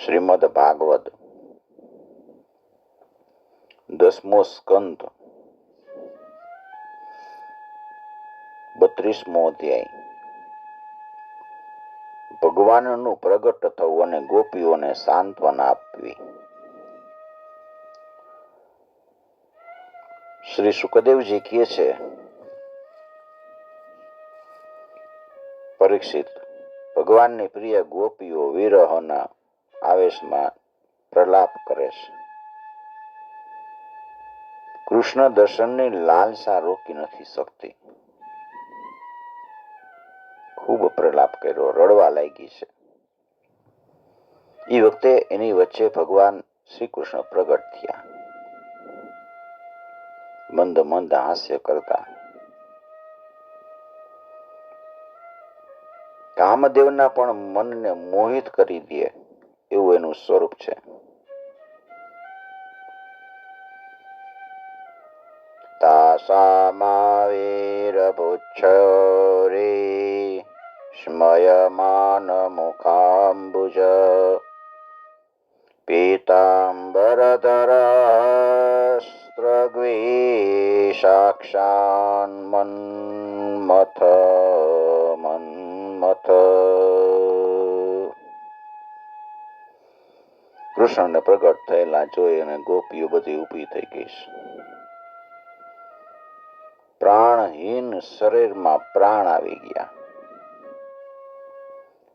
શ્રીમદ ભાગવત દસમો સ્કંદ બત્રીસમો અધ્યાય ભગવાનનું પ્રગટ થવું અને ગોપીઓને સાંત્વના આપવી. શ્રી સુખદેવજી કહે છે, પરીક્ષિત, ભગવાનની પ્રિય ગોપીઓ વિરહના આવેશમાં પ્રલાપ કરે છે. કૃષ્ણ દર્શનની લાલસા રોકી નથી શકતી. ખૂબ પ્રલાપ કર્યો, રડવા લાગી છે. એ વખતે એની વચ્ચે ભગવાન શ્રી કૃષ્ણ પ્રગટ થયા. મંદ મંદ હાસ્ય કરતા. કામદેવના પણ મનને મોહિત કરી દે. એવું એનું સ્વરૂપ છે તાસામાવીરપુચ્છરે સ્મયમાન મુખાંબુજ પીતાંબરધરસ્ત્રગ્વી સાક્ષાન મન્મથ કૃષ્ણને પ્રગટ થયેલા જોઈ અને ગોપીઓ બધી ઊભી થઈ ગઈ પ્રાણહીન શરીરમાં પ્રાણ આવી ગયા.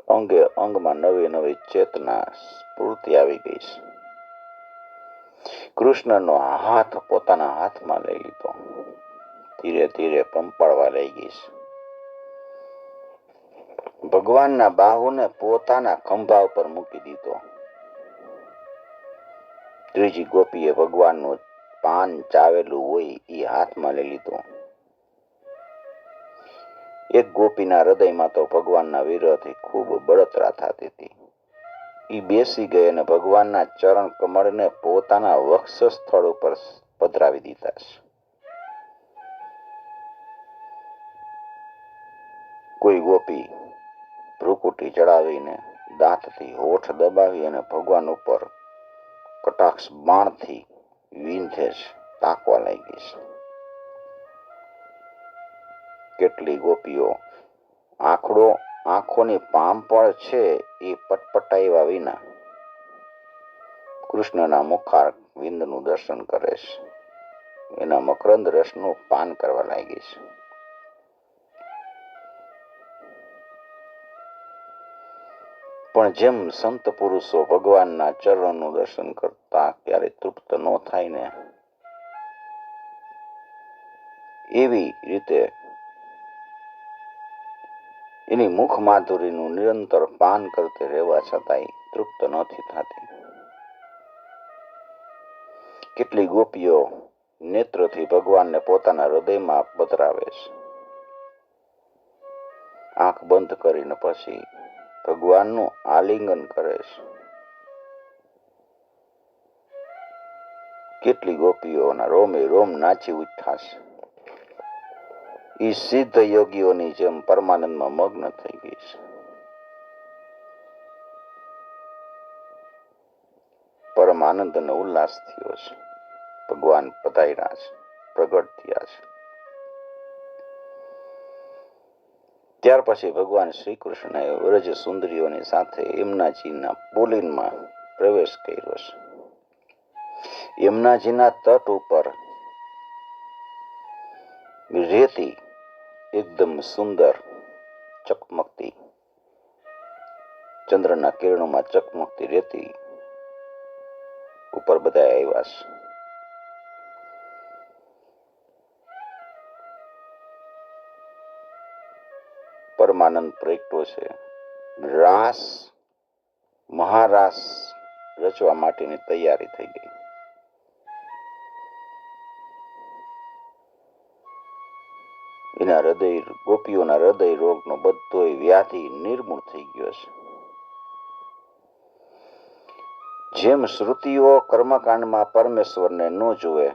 અંગે અંગમાં નવી નવી ચેતના સ્ફૂર્તિ આવી ગઈ કૃષ્ણનો હાથ પોતાના હાથમાં લઈ લીધો. ધીરે ધીરે પંપાળવા લઈ ગઈ ભગવાનના બાહુને પોતાના ખંભા ઉપર મૂકી દીધો. ત્રીજી ગોપીએ ભગવાનનું પાન ચાવેલું હોય એ હાથમાં લઈ લીધું. એક ગોપીના હૃદયમાં તો ભગવાનના વિરહથી ખૂબ બળતરા થતી હતી. એ બેસી ગઈ અને ભગવાનના ચરણ કમળને પોતાના વક્ષ સ્થળ ઉપર પધરાવી દીધા કોઈ ગોપી ભ્રુકુટી ચડાવીને દાંતથી હોઠ દબાવી અને ભગવાન ઉપર કટાક્ષ બાણથી વિંધેશ તાકવા લાગી છે. કેટલી ગોપીઓ, આંખડો આંખોની પામપળ છે એ પટપટાવ્યા વિના. કૃષ્ણના મુખાર વિંદનું દર્શન કરે છે. એના મકરંદ રસનું પાન કરવા લાગી છે. પણ જેમ સંત પુરુષો ભગવાનના ચરણનું દર્શન કરતા ક્યારે તૃપ્ત ન થાય ને? એવી રીતે એની મુખ માધુરીનું નિરંતર પાન કરતે રહેવા છતાંય તૃપ્ત નથી થતી. કેટલી ગોપીઓ નેત્રથી ભગવાનને પોતાના હૃદયમાં પધરાવે છે. આંખ બંધ કરીને પછી ભગવાનનું આલિંગન કરે છે. કેટલી ગોપીઓના રોમે રોમ નાચી ઉઠ્યા એ સિદ્ધ યોગીઓની જેમ પરમાનંદમાં મગ્ન થઈ ગઈ છે. પરમાનંદ અને ઉલ્લાસ થયો છે. ભગવાન પધાર્યા છે, પ્રગટ થયા છે. ત્યાર પછી ભગવાન શ્રી કૃષ્ણએ વ્રજ સુંદરીઓની સાથે યમુનાજીના પોલીનમાં પ્રવેશ કર્યો છે. યમુનાજીના તટ ઉપર રેતી એકદમ સુંદર ચકમકતી, ચંદ્રના કિરણોમાં ચકમકતી રેતી ઉપર બધા આવ્યા છે. પરમાનંદ પ્રગટો છે. રાસ, મહારાસ રચવા માટેની તૈયારી થઈ ગઈ. એના હૃદય, ગોપીઓના હૃદય રોગનો બધો વ્યાધિ નિર્મૂળ થઈ ગયો છે. જેમ શ્રુતિઓ કર્મકાંડમાં પરમેશ્વરને ન જુએ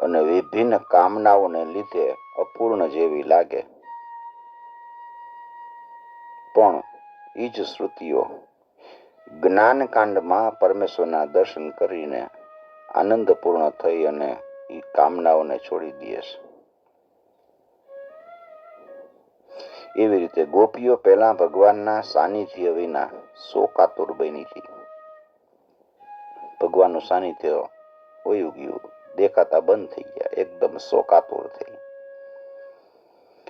અને વિભિન્ન કામનાઓને લીધે અપૂર્ણ જેવી લાગે પણ એ જ શ્રુતિઓ. જ્ઞાનકાંડમાં પરમેશ્વરના દર્શન કરીને આનંદપૂર્ણ થઈ અને એ કામનાઓને છોડી દે છે. એવી રીતે ગોપીઓ પહેલા ભગવાનના સાનિધ્ય વિના શોકાતુર બની હતી. ભગવાનનું સાનિધ્ય હોયું ગયું, દેખાતા બંધ થઈ ગયા, એકદમ શોકાતુર થઈ.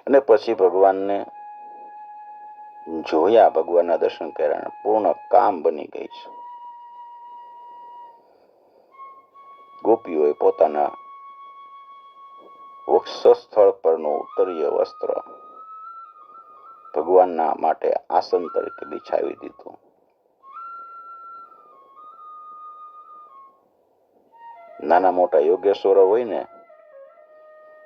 અને પછી ભગવાનને જોયા ભગવાનના દર્શન કર્યા પૂર્ણ કામ બની ગઈ છે. ગોપીઓએ પોતાના વક્ષસ્થળ પરનું ઉત્તરીય વસ્ત્ર ભગવાનના માટે આસન તરીકે બિછાવી દીધું. નાના મોટા યોગેશ્વરો હોય ને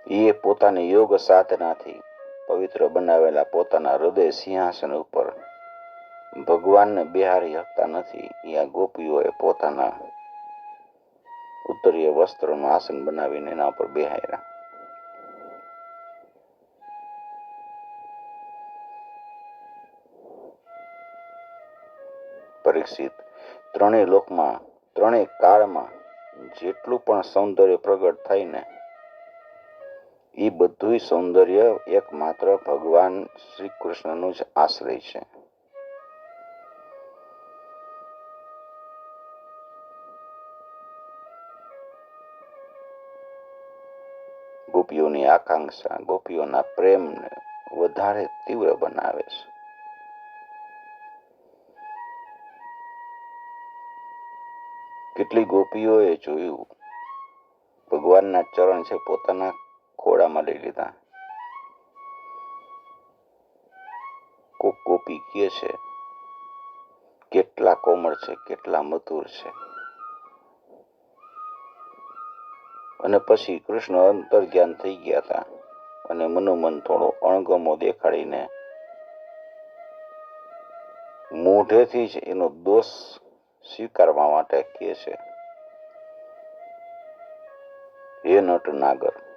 એ પોતાની યોગ સાધનાથી પવિત્ર બનાવેલા પોતાના હૃદય સિંહાસન ઉપર ભગવાનને બિહારી શકતા નથી. એ ગોપીઓએ પોતાના ઉત્તરીય વસ્ત્રનું આસન બનાવીને એના ઉપર બિહાર્યા પરીક્ષિત ત્રણેય લોકમાં, ત્રણેય કાળમાં જેટલું પણ સૌંદર્ય પ્રગટ થાય ને એ બધું સૌંદર્ય એકમાત્ર ભગવાન શ્રી કૃષ્ણનું જ આશ્રય છે. ગોપીઓની આકાંક્ષા, ગોપીઓના પ્રેમને વધારે તીવ્ર બનાવે છે. કેટલી ગોપીઓએ જોયું, ભગવાનના ચરણ છે પોતાના ખોળામાં લઈ લીધા. કોક કોપી કે છે. કેટલા કોમળ છે, કેટલા મધુર છે. અને પછી કૃષ્ણ અંતર્જ્ઞાન થઈ ગયા હતા અને મનોમન થોડો અણગમો દેખાડીને મોઢેથી જ એનો દોષ સ્વીકારવા માટે કહે છે. હે નટ નાગર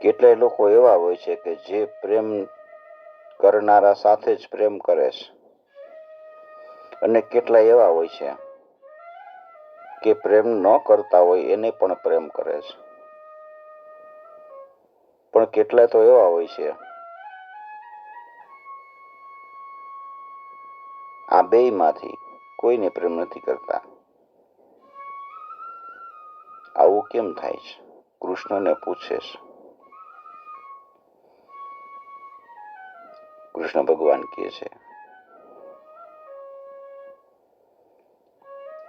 કેટલાય લોકો એવા હોય છે કે જે પ્રેમ કરનારા સાથે જ પ્રેમ કરે છે. અને કેટલાય એવા હોય છે કે પ્રેમ ન કરતા હોય એને પણ પ્રેમ કરે છે. પણ કેટલાય તો એવા હોય છે. આ બે માંથી કોઈને પ્રેમ નથી કરતા. આવું કેમ થાય છે? કૃષ્ણને પૂછે છે. કૃષ્ણ ભગવાન કહે છે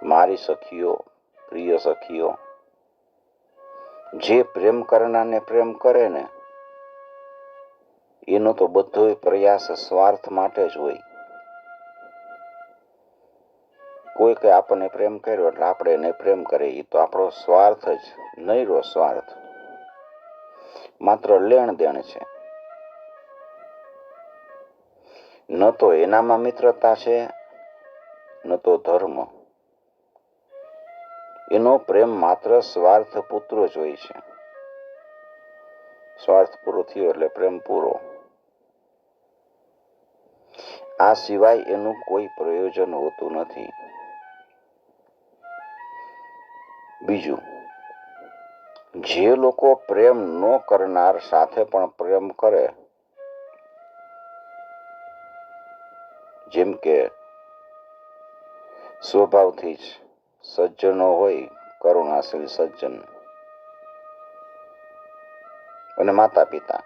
મારી સખીઓ પ્રિય સખીઓ જે પ્રેમ કરનારને પ્રેમ કરે ને એનો તો બધો પ્રયાસ સ્વાર્થ માટે જ હોય કોઈ કે આપણને પ્રેમ કર્યો એટલે આપણે એને પ્રેમ કરીએ એ તો આપણો સ્વાર્થ જ નહીરો સ્વાર્થ માત્ર લેણ દેણ છે ન તો એનામાં મિત્રતા છે, ન તો ધર્મ. એનો પ્રેમ માત્ર સ્વાર્થ પુત્ર જ હોય છે. સ્વાર્થ પૂરો થયો એટલે પ્રેમ પૂરો. આ સિવાય એનું કોઈ પ્રયોજન હોતું નથી. બીજું, જે લોકો પ્રેમ ન કરનાર સાથે પણ પ્રેમ કરે જેમ કે સ્વભાવથી જ સજ્જનો હોય કરુણાશીલ સજ્જન. અને માતા પિતા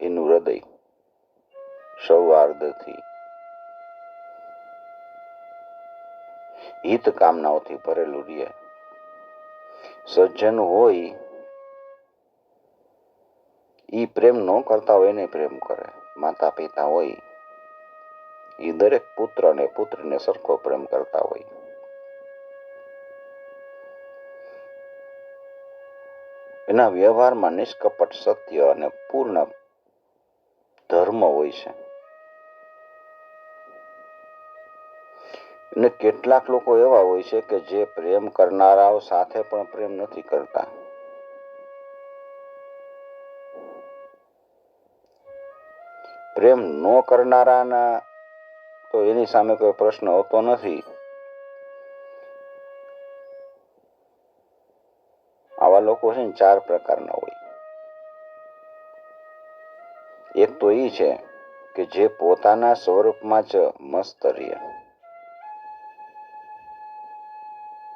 એનું હૃદય સૌહાર્દથી હિત કામનાઓથી ભરેલું રહે. સજ્જન હોય, ઈ પ્રેમ ન કરતા હોય એને પ્રેમ કરે. માતા પિતા હોય એ દરેક પુત્ર અને પુત્રીને સરખો પ્રેમ કરતા હોય. એના વ્યવહારમાં નિષ્કપટ સત્ય અને પૂર્ણ ધર્મ હોય છે. અને કેટલાક લોકો એવા હોય છે કે જે પ્રેમ કરનારાઓ સાથે પણ પ્રેમ નથી કરતા. પ્રેમ ન કરનારાના તો એની સામે કોઈ પ્રશ્ન હોતો નથી. આવા લોકો છે ને ચાર પ્રકારના હોય. એક તો એ છે કે જે પોતાના સ્વરૂપમાં જ મસ્ત રહે.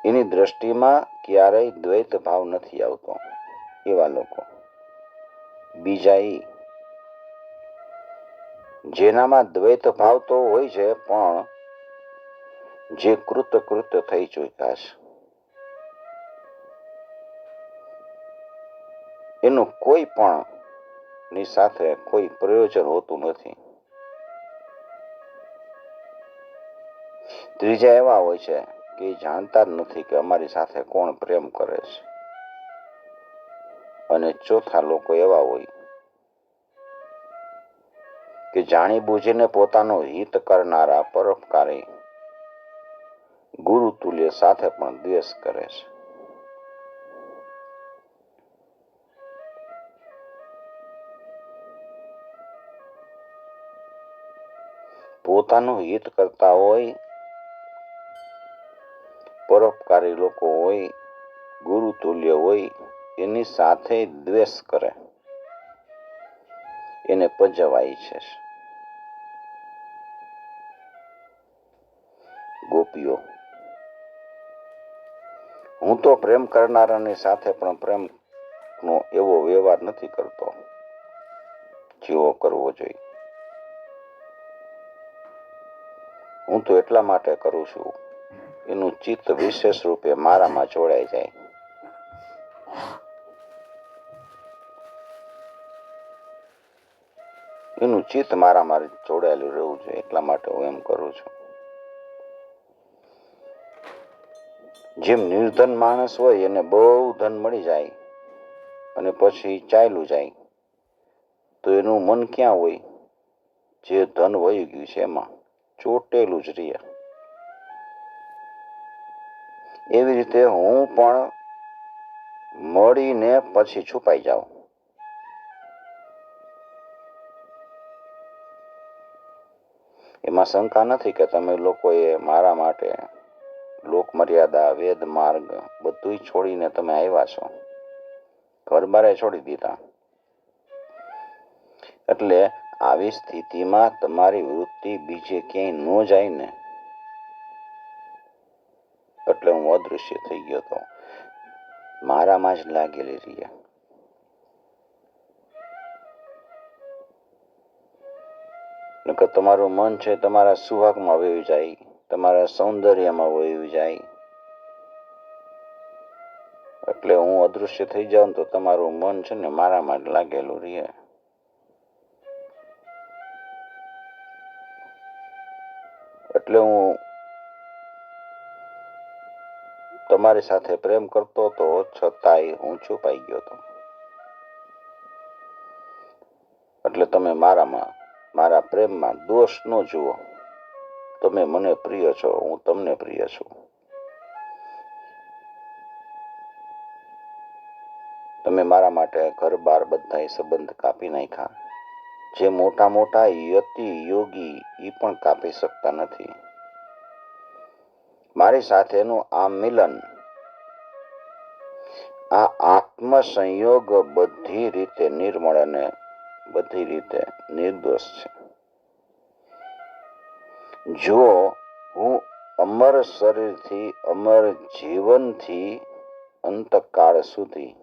એની દ્રષ્ટિમાં ક્યારેય દ્વૈત ભાવ નથી આવતો એવા લોકો. બીજા એ જેનામાં દ્વૈત ભાવ તો હોય છે, પણ જે કૃત કૃત થઈ ચૂક્યા છે. એનું કોઈ પણ ની સાથે કોઈ પ્રયોજન હોતું નથી. ત્રીજા એવા હોય છે કે જાણતા જ નથી કે અમારી સાથે કોણ પ્રેમ કરે છે. અને ચોથા લોકો એવા હોય જાણી બૂજીને પોતાનું હિત કરનારા પરોપકારી ગુરુ તુલ્ય સાથે પણ દ્વેષ કરે છે. પોતાનું હિત કરતા હોય, પરોપકારી લોકો હોય, ગુરુ તુલ્ય હોય, એની સાથે દ્વેષ કરે. એને પજવાય છે. ગોપીઓ હું તો પ્રેમ કરનારાની સાથે પણ પ્રેમ નો એવો વ્યવહાર નથી કરતો. જેવો કરવો જોઈએ. હું તો એટલા માટે કરું છું. એનું ચિત્ત વિશેષ રૂપે મારામાં જોડાઈ જાય. એનું ચિત્ત મારામાં જોડાયેલું રહેવું જોઈએ એટલા માટે હું એમ કરું છું. જેમ નિર્ધન માણસ હોય એને બહુ ધન મળી જાય અને પછી ચાલ્યું જાય. તો એનું મન ક્યાં હોય? જે ધન વહી ગયું છે એમાં ચોટેલું જ રહે એવી રીતે હું પણ મળીને પછી છુપાઈ જાઉં. એમાં શંકા નથી કે તમે લોકોએ મારા માટે લોક મર્યાદા વેદ, માર્ગ બધું છોડીને તમે આવ્યા છો. ઘર બારે છોડી દીધા. એટલે આવી સ્થિતિમાં તમારી વૃત્તિ બીજે ક્યાંય ન જાય ને. એટલે હું અદૃશ્ય થઈ ગયો હતો. મારામાં જ લાગેલી રહ્યા નકર તમારું મન છે તમારા સુહાગમાં વેવી જાય. તમારા સૌંદર્યમાં વયું જાય. એટલે હું અદૃશ્ય થઈ જાઉં તો તમારું મન છે ને મારામાં જ લાગેલું રહે. એટલે હું તમારી સાથે પ્રેમ કરતો હતો, છતાંય હું છુપાઈ ગયો હતો. એટલે તમે મારામાં, મારા પ્રેમમાં દોષ ન જુઓ. તમે મને પ્રિય છો, હું તમને પ્રિય છું. તમે મારા માટે ઘર બાર બધા સંબંધ કાપી નાખ્યા. જે મોટા મોટા યતિ યોગી એ પણ કાપી શકતા નથી. મારી સાથેનું આ મિલન, આ આત્મ સંયોગ બધી રીતે નિર્મળ અને બધી રીતે નિર્દોષ છે. જો હું અમર શરીરથી, અમર જીવનથી અંતકાળ સુધી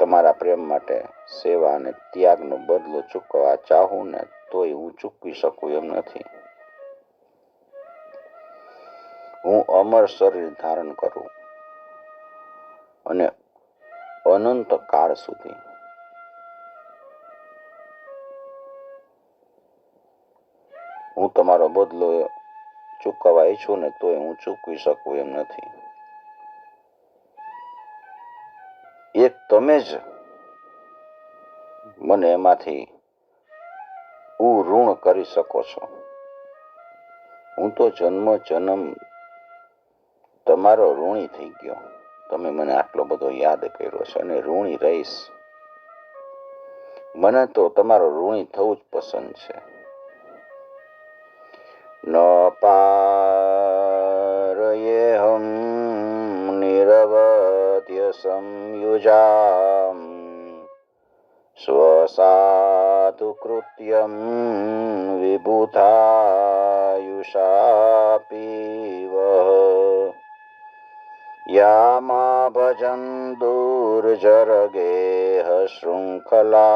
તમારા પ્રેમ માટે સેવા અને ત્યાગનો બદલો ચૂકવવા ચાહું ને તોય હું ચૂકવી શકું એમ નથી. હું અમર શરીર ધારણ કરું અને અનંત કાળ સુધી હું તમારો બદલો ચૂકવવા ઈચ્છું ને તોય હું ચૂકવી શકું એમ નથી. એક તમે જ મને એમાંથી હું કરી શકો છો. હું તો જન્મ જન્મ તમારો ઋણી થઈ ગયો. તમે મને આટલો બધો યાદ કર્યો છે અને ઋણી રહીશ. મને તો તમારો ઋણી થવું જ પસંદ છે. न पारयेऽहं निरवध्य संयुजाम् स्वसाधु कृत्यं विबुधायुषापि वः या मा भजन् दुर्जरगेह शृङ्खला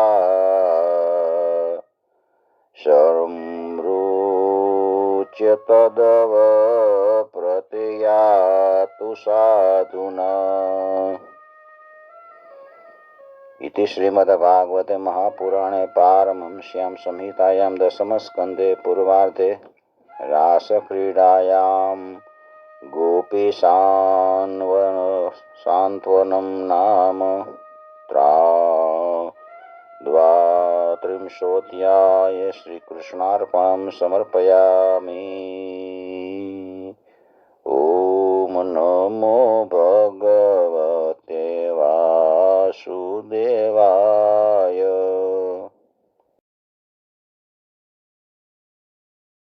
शर्मृच्य तदव प्रतियातु साधुना इति श्रीमद्भागवते महापुराणे पारमहंस्यां संहितायां दशमस्कन्धे पूर्वार्धे रासक्रीडायां गोपीशान्वन सान्त्वनं नाम त्रा द्वात्रिंशोऽध्याये श्रीकृष्णार्पणं समर्पयामि ॐ नमो भगवते वासुदेवा